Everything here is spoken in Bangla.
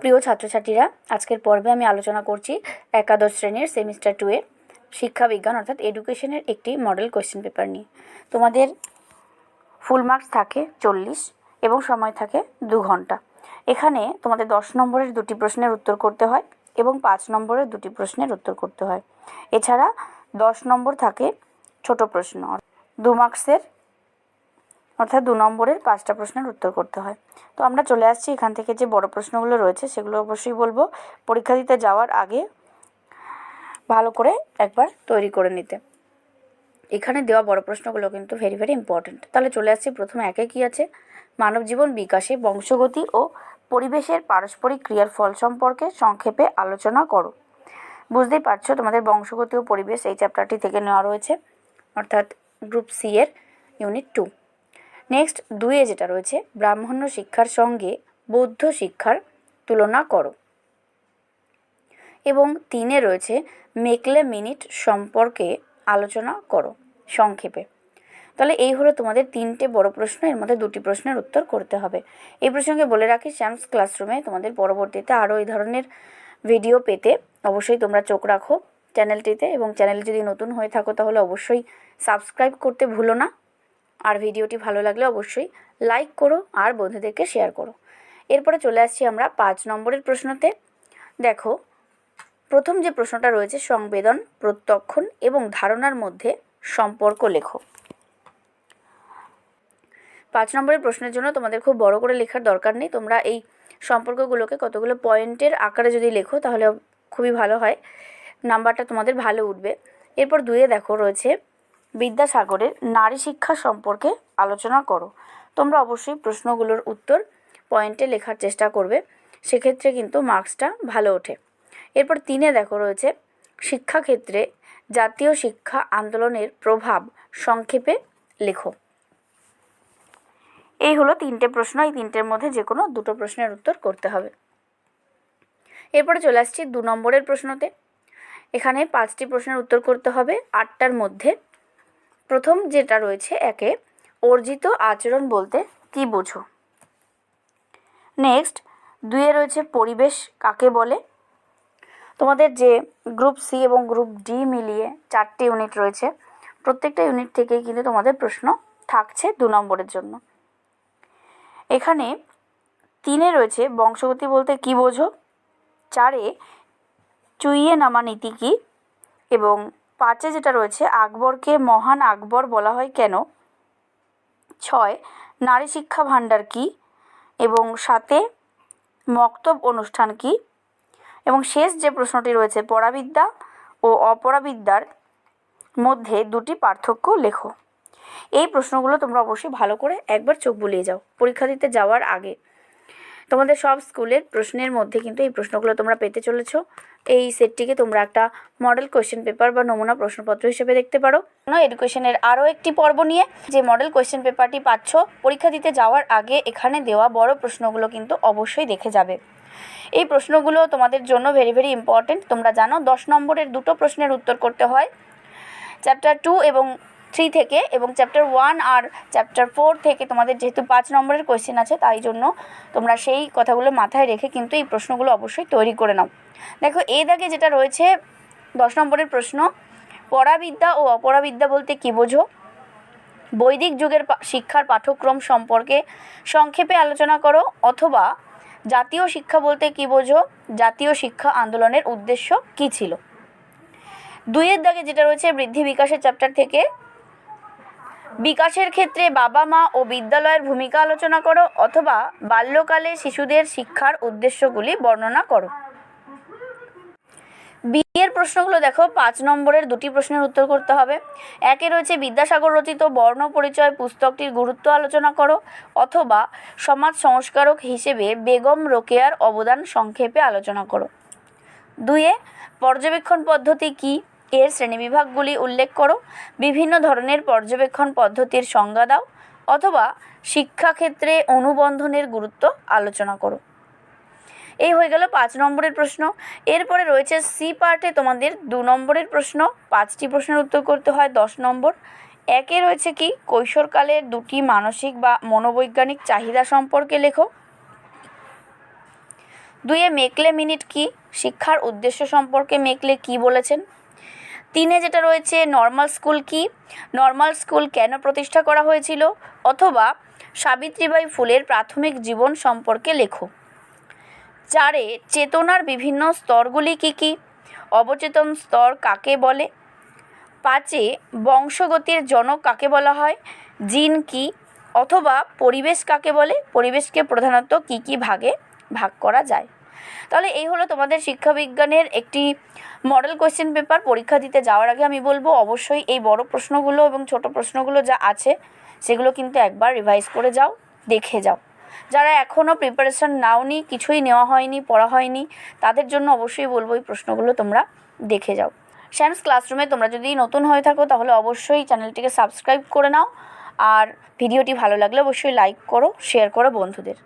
প্রিয় ছাত্রছাত্রীরা, আজকের পর্বে আমি আলোচনা করছি একাদশ শ্রেণির সেমিস্টার টু এর শিক্ষাবিজ্ঞান অর্থাৎ এডুকেশনের একটি মডেল কোয়েশ্চেন পেপার নিয়ে। তোমাদের ফুল মার্কস থাকে চল্লিশ এবং সময় থাকে দু ঘণ্টা। এখানে তোমাদের দশ নম্বরের দুটি প্রশ্নের উত্তর করতে হয় এবং পাঁচ নম্বরের দুটি প্রশ্নের উত্তর করতে হয়। এছাড়া দশ নম্বর থাকে ছোট প্রশ্ন, দু মার্কসের অর্থাৎ দু নম্বরের পাঁচটা প্রশ্নের উত্তর করতে হয়। তো আমরা চলে আসছি এখান থেকে যে বড় প্রশ্নগুলো রয়েছে, সেগুলো অবশ্যই বলব। পরীক্ষা দিতে যাওয়ার আগে ভালো করে একবার তৈরি করে নিতে। এখানে দেওয়া বড় প্রশ্নগুলো কিন্তু ভেরি ভেরি ইম্পর্ট্যান্ট তাহলে চলে আসছি, প্রথমে একে কী আছে? মানব জীবন বিকাশে বংশগতি ও পরিবেশের পারস্পরিক ক্রিয়ার ফল সম্পর্কে সংক্ষেপে আলোচনা করো। বুঝতেই পারছ, তোমাদের বংশগতি ও পরিবেশ এই চ্যাপ্টারটি থেকে নেওয়া রয়েছে। অর্থাৎ গ্রুপ সি এর ইউনিট টু নেক্সট দুইয়ে যেটা রয়েছে, ব্রাহ্মণ্য শিক্ষার সঙ্গে বৌদ্ধ শিক্ষার তুলনা করো। এবং তিনে রয়েছে, মেকলে মিনিট সম্পর্কে আলোচনা করো, সংক্ষেপে। তাহলে এই হলো তোমাদের তিনটে বড় প্রশ্ন, এর মধ্যে দুটি প্রশ্নের উত্তর করতে হবে। এই প্রসঙ্গে বলে রাখি শ্যামস ক্লাসরুমে তোমাদের পরবর্তীতে আরও এই ধরনের ভিডিও পেতে অবশ্যই তোমরা চোখ রাখো চ্যানেলটিতে এবং চ্যানেল যদি নতুন হয়ে থাকো তাহলে অবশ্যই সাবস্ক্রাইব করতে ভুলো না। আর ভিডিওটি ভালো লাগলে অবশ্যই লাইক করো আর বন্ধুদেরকে শেয়ার করো। এরপরে চলে আসছি আমরা পাঁচ নম্বরের প্রশ্নতে। দেখো, প্রথম যে প্রশ্নটা রয়েছে, সংবেদন, প্রত্যক্ষণ এবং ধারণার মধ্যে সম্পর্ক লেখো। পাঁচ নম্বরের প্রশ্নের জন্য তোমাদের খুব বড় করে লেখার দরকার নেই। তোমরা এই সম্পর্কগুলোকে কতগুলো পয়েন্টের আকারে যদি লেখো, তাহলে খুবই ভালো হয়। নাম্বারটা তোমাদের ভালো উঠবে। এরপর দুয়ে দেখো রয়েছে বিদ্যাসাগরের নারী শিক্ষা সম্পর্কে আলোচনা করো। তোমরা অবশ্যই প্রশ্নগুলোর উত্তর পয়েন্টে লেখার চেষ্টা করবে। সেক্ষেত্রে কিন্তু মার্কসটা ভালো ওঠে। এরপর তিনে দেখো রয়েছে, শিক্ষাক্ষেত্রে জাতীয় শিক্ষা আন্দোলনের প্রভাব সংক্ষেপে লেখো। এই হলো তিনটে প্রশ্ন, এই তিনটের মধ্যে যে কোনো দুটো প্রশ্নের উত্তর করতে হবে। এরপরে চলে আসছি দু নম্বরের প্রশ্নতে। এখানে পাঁচটি প্রশ্নের উত্তর করতে হবে, আটটার মধ্যে প্রথম যেটা রয়েছে একে অর্জিত আচরণ বলতে কী বোঝো? নেক্সট দুয়ে রয়েছে পরিবেশ কাকে বলে? তোমাদের যে গ্রুপ সি এবং গ্রুপ ডি মিলিয়ে চারটি ইউনিট রয়েছে, প্রত্যেকটা ইউনিট থেকেই কিন্তু তোমাদের প্রশ্ন থাকছে দু নম্বরের জন্য। এখানে তিনে রয়েছে বংশগতি বলতে কী বোঝো? চারে চুইয়ে নামা নীতি কী? এবং পাঁচে যেটা রয়েছে, আকবরকে মহান আকবর বলা হয় কেন? ছয়, নারী শিক্ষা ভাণ্ডার কী? এবং সাতে, মক্তব অনুষ্ঠান কী? এবং শেষ যে প্রশ্নটি রয়েছে, পরাবিদ্যা ও অপরাবিদ্যার মধ্যে দুটি পার্থক্য লেখো। এই প্রশ্নগুলো তোমরা অবশ্যই ভালো করে একবার চোখ বুলিয়ে যাও, পরীক্ষা দিতে যাওয়ার আগে। তোমাদের সব স্কুলের প্রশ্নের মধ্যে কিন্তু এই প্রশ্নগুলো তোমরা পেতে চলেছ। এই সেটটিকে তোমরা একটা মডেল কোয়েশ্চেন পেপার বা নমুনা প্রশ্নপত্র হিসেবে দেখতে পারো। এডুকেশনের আরও একটি পর্ব নিয়ে যে মডেল কোয়েশ্চেন পেপারটি পাচ্ছ, পরীক্ষা দিতে যাওয়ার আগে এখানে দেওয়া বড় প্রশ্নগুলো কিন্তু অবশ্যই দেখে যাবে। এই প্রশ্নগুলো তোমাদের জন্য ভেরি ভেরি ইম্পর্টেন্ট তোমরা জানো, দশ নম্বরের দুটো প্রশ্নের উত্তর করতে হয়। চ্যাপ্টার টু এবং থ্রি থেকে এবং চ্যাপ্টার ওয়ান আর চ্যাপ্টার ফোর থেকে তোমাদের যেহেতু পাঁচ নম্বরের কোয়েশ্চেন আছে, তাই জন্য তোমরা সেই কথাগুলো মাথায় রেখে কিন্তু এই প্রশ্নগুলো অবশ্যই তৈরি করে নাও। দেখো এ দাগে যেটা রয়েছে, দশ নম্বরের প্রশ্ন, পরাবিদ্যা ও অপরাবিদ্যা বলতে কী বোঝো? বৈদিক যুগের শিক্ষার পাঠ্যক্রম সম্পর্কে সংক্ষেপে আলোচনা করো, অথবা জাতীয় শিক্ষা বলতে কী বোঝো? জাতীয় শিক্ষা আন্দোলনের উদ্দেশ্য কী ছিল? দুইয়ের দাগে যেটা রয়েছে, বৃদ্ধি বিকাশের চ্যাপ্টার থেকে বিকাশের ক্ষেত্রে বাবা মা ও বিদ্যালয়ের ভূমিকা আলোচনা করো অথবা বাল্যকালে শিশুদের শিক্ষার উদ্দেশ্যগুলি বর্ণনা করো। বিয়ের প্রশ্নগুলো দেখো, পাঁচ নম্বরের দুটি প্রশ্নের উত্তর করতে হবে। একে রয়েছে বিদ্যাসাগর রচিত বর্ণ পরিচয় পুস্তকটির গুরুত্ব আলোচনা করো অথবা সমাজ সংস্কারক হিসেবে বেগম রোকেয়ার অবদান সংক্ষেপে আলোচনা করো। দুয়ে পর্যবেক্ষণ পদ্ধতি কী? এর শ্রেণীবিভাগগুলি উল্লেখ করো। বিভিন্ন ধরনের পর্যবেক্ষণ পদ্ধতির সংজ্ঞা দাও অথবা শিক্ষাক্ষেত্রে অনুবন্ধনের গুরুত্ব আলোচনা করো। এই হয়ে গেল পাঁচ নম্বরের প্রশ্ন। এরপরে রয়েছে সি পার্টে তোমাদের দু নম্বরের প্রশ্ন। পাঁচটি প্রশ্নের উত্তর করতে হয় দশ নম্বর। একে রয়েছে কি? কৈশোরকালের দুটি মানসিক বা মনোবৈজ্ঞানিক চাহিদা সম্পর্কে লেখো। দুইয়ে মেকলে মিনিট কি? শিক্ষার উদ্দেশ্য সম্পর্কে মেকলে কি বলেছেন? তিনে যেটা রয়েছে নর্মাল স্কুল কি? নর্মাল স্কুল কেন প্রতিষ্ঠা করা হয়েছিল? অথবা সাবিত্রীবাই ফুলের প্রাথমিক জীবন সম্পর্কে লেখো। চারে, চেতনার বিভিন্ন স্তরগুলি কী কী? অবচেতন স্তর কাকে বলে? পাঁচে, বংশগতির জনক কাকে বলা হয়? জিন কি? অথবা পরিবেশ কাকে বলে? পরিবেশকে প্রধানত কী কী ভাগে ভাগ করা যায়? তাহলে এই হলো তোমাদের শিক্ষাবিজ্ঞানের একটি মডেল কোয়েশ্চেন পেপার পরীক্ষা দিতে যাওয়ার আগে আমি বলব, অবশ্যই এই বড় প্রশ্নগুলো এবং ছোট প্রশ্নগুলো যা আছে, সেগুলো কিন্তু একবার রিভাইজ করে যাও, দেখে যাও। যারা এখনও প্রিপারেশান নাওনি, কিছুই নেওয়া হয়নি, পড়া হয়নি, তাদের জন্য অবশ্যই বলব এই প্রশ্নগুলো তোমরা দেখে যাও। শ্যামস ক্লাসরুমে তোমরা যদি নতুন হয়ে থাকো, তাহলে অবশ্যই চ্যানেলটিকে সাবস্ক্রাইব করে নাও। আর ভিডিওটি ভালো লাগলে অবশ্যই লাইক করো শেয়ার করো বন্ধুদের।